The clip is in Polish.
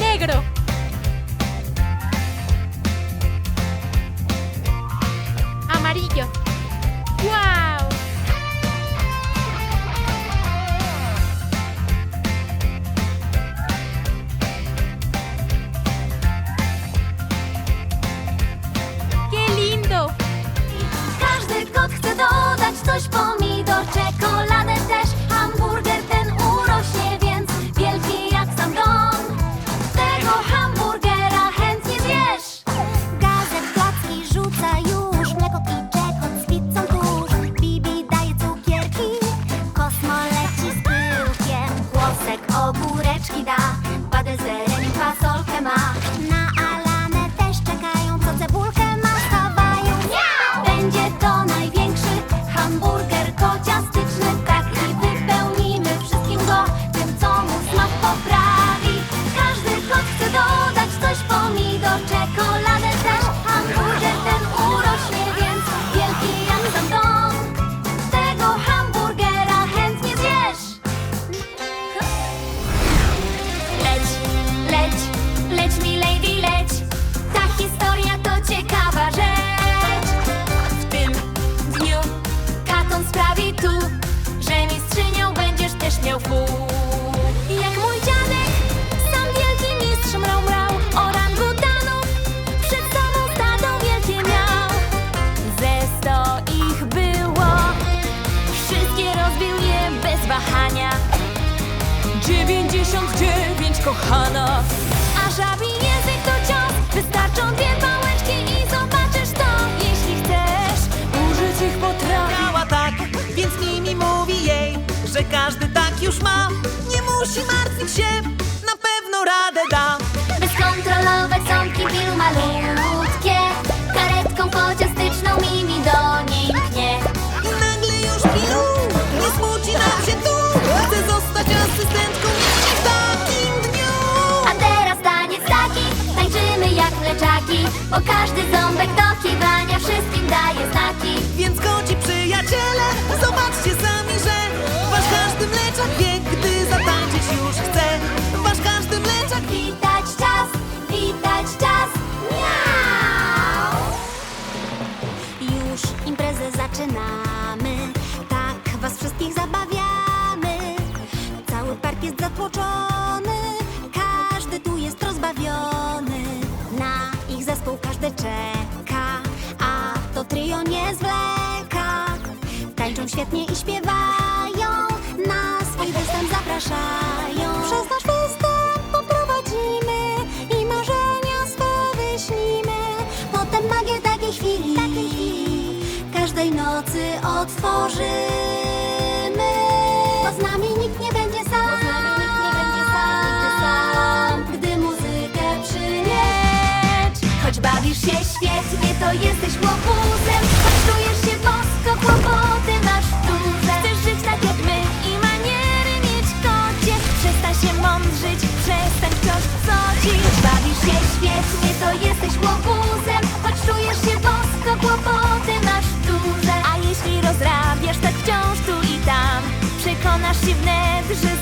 negro. Amarillo. ogóreczki da. Jak mój dziadek, sam wielki mistrz mrał mrał, orangutanów przed sobą stado wielkie miał. Ze sto ich było, wszystkie rozbił je bez wahania. Dziewięćdziesiąt dziewięć kochana. Już ma Nie musi martwić się, na pewno radę da. By skontrolować ząbki pilu malutkie Karetką pociastyczną Mimi do niej mknie I nagle już pilu Nie smuci nam się tu Chce zostać asystentką w takim dniu. A teraz taniec taki Tańczymy jak mleczaki Bo każdy ząbek do kiwania Wszystkim daje znaki. Więc koci przyjaciele Zobaczcie witać czas Miau! Już imprezę zaczynamy Tak was wszystkich zabawiamy. Cały park jest zatłoczony Każdy tu jest rozbawiony. Na ich zespół każdy czeka A to trio nie zwleka. Tańczą świetnie i śpiewają Na swój występ zapraszają nocy otworzymy. Bo z nami nikt nie będzie sam. Bo z nami nikt nie będzie sam, Gdy muzykę przymieć Choć bawisz się świetnie, to jesteś łobuzem rozrabiasz tak wciąż tu i